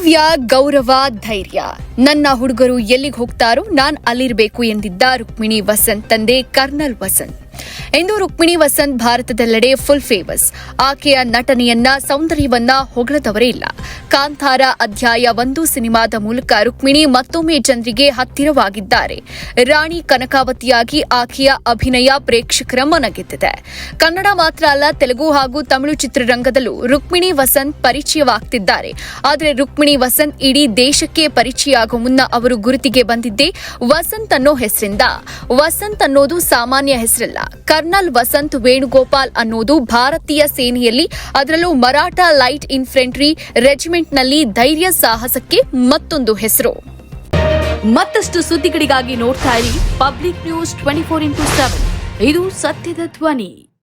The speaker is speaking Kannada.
ಕರ್ತವ್ಯ ಗೌರವ ಧೈರ್ಯ. ನನ್ನ ಹುಡುಗರು ಎಲ್ಲಿಗೆ ಹೋಗ್ತಾರೋ ನಾನ್ ಅಲ್ಲಿರ್ಬೇಕು ಎಂದಿದ್ದ ರುಕ್ಮಿಣಿ ವಸಂತ್ ತಂದೆ ಕರ್ನಲ್ ವಸಂತ್. ಎಂದು ರುಕ್ಮಿಣಿ ವಸಂತ್ ಭಾರತದೆಲ್ಲೆಡೆ ಫುಲ್ ಫೇಮಸ್ ಆಕೆಯ ನಟನೆಯನ್ನ, ಸೌಂದರ್ಯವನ್ನ ಹೊಗಳದವರೇ ಇಲ್ಲ. ಕಾಂತಾರ ಅಧ್ಯಾಯ ಒಂದು ಸಿನಿಮಾದ ಮೂಲಕ ರುಕ್ಮಿಣಿ ಮತ್ತೊಮ್ಮೆ ಜನರಿಗೆ ಹತ್ತಿರವಾಗಿದ್ದಾರೆ. ರಾಣಿ ಕನಕಾವತಿಯಾಗಿ ಆಕೆಯ ಅಭಿನಯ ಪ್ರೇಕ್ಷಕರ ಮನಗೆದ್ದಿದೆ. ಕನ್ನಡ ಮಾತ್ರ ಅಲ್ಲ, ತೆಲುಗು ಹಾಗೂ ತಮಿಳು ಚಿತ್ರರಂಗದಲ್ಲೂ ರುಕ್ಮಿಣಿ ವಸಂತ್ ಪರಿಚಯವಾಗ್ತಿದ್ದಾರೆ. ಆದರೆ ರುಕ್ಮಿಣಿ ವಸಂತ್ ಇಡೀ ದೇಶಕ್ಕೆ ಪರಿಚಯ ಆಗೋ ಮುನ್ನ ಅವರು ಗುರುತಿಗೆ ಬಂದಿದ್ದೇ ವಸಂತ್ ಅನ್ನೋ ಹೆಸರಿಂದ. ವಸಂತ್ ಅನ್ನೋದು ಸಾಮಾನ್ಯ ಹೆಸರಲ್ಲ. ಕರ್ನಲ್ ವಸಂತ್ ವೇಣುಗೋಪಾಲ್ ಅನ್ನೋದು ಭಾರತೀಯ ಸೇನೆಯಲ್ಲಿ, ಅದರಲ್ಲೂ ಮರಾಠ ಲೈಟ್ ಇನ್ಫೆಂಟ್ರಿ ರೆಜಿಮೆಂಟ್ನಲ್ಲಿ ಧೈರ್ಯ ಸಾಹಸಕ್ಕೆ ಮತ್ತೊಂದು ಹೆಸರು. ಮತ್ತಷ್ಟು ಸುದ್ದಿಗಳಿಗಾಗಿ ನೋಡ್ತಾ ಇರಿ public news twenty four into seven. ಇದು ಸತ್ಯದ ಧ್ವನಿ.